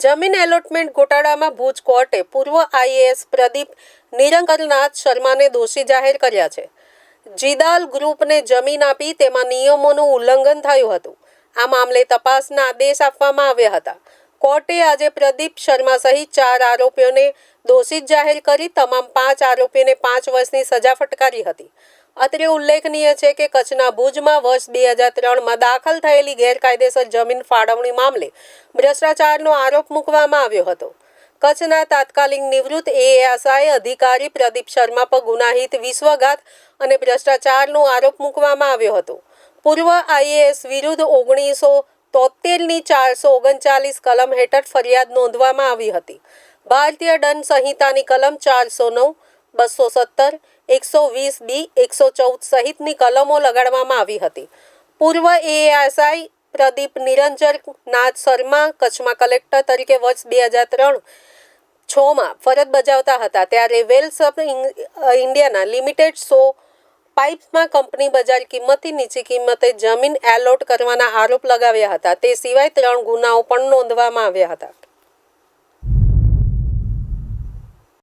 જમીન એલોટમેન્ટ ગોટાળામાં ભુજ કોર્ટે પૂર્વ આઈએએસ પ્રદીપ નિરંકરનાથ શર્માને દોષી જાહેર કર્યા છે. જીદાલ ગ્રુપને જમીન આપી તેમાં નિયમોનું ઉલ્લંઘન થયું હતું. આ મામલે તપાસના આદેશ આપવામાં આવ્યા હતા. કોર્ટે આજે પ્રદીપ શર્મા સહિત ચાર આરોપીઓને દોષિત જાહેર કરી, તમામ પાંચ આરોપીઓને પાંચ વર્ષની સજા ફટકારી હતી. અત્રે ઉલ્લેખનીય છે કે કચ્છના ભુજમાં વર્ષ બે હજાર ત્રણમાં દાખલ થયેલી ગેરકાયદેસર જમીન ફાળવણી મામલે ભ્રષ્ટાચારનો આરોપ મૂકવામાં આવ્યો હતો. કચ્છના તાત્કાલિક નિવૃત્ત એએસઆઈ અધિકારી પ્રદીપ શર્મા પર ગુનાહિત વિશ્વઘાત અને ભ્રષ્ટાચારનો આરોપ મૂકવામાં આવ્યો હતો. પૂર્વ આઈએએસ વિરુદ્ધ ઓગણીસો તોતેરની ચારસો ઓગણચાલીસ કલમ હેઠળ ફરિયાદ નોંધવામાં આવી હતી. ભારતીય દંડ સંહિતાની કલમ ચારસો નવ, બસો સત્તર, એકસો વીસ બી, એકસો ચૌદ સહિતની કલમો લગાડવામાં આવી હતી. પૂર્વ એએસઆઈ પ્રદીપ નિરંજન નાથ શર્મા, કચ્છમાં કલેક્ટર તરીકે વર્ષ બે હજાર ત્રણ છમાં ફરજ બજાવતા હતા. ત્યારે વેલ્સ ઓફ ઇન્ડિયાના લિમિટેડ સો પાઇપ્સમાં કંપની બજાર કિંમતથી નીચી કિંમતે જમીન એલોટ કરવાના આરોપ લગાવ્યા હતા. તે સિવાય ત્રણ ગુનાઓ પણ નોંધવામાં આવ્યા હતા.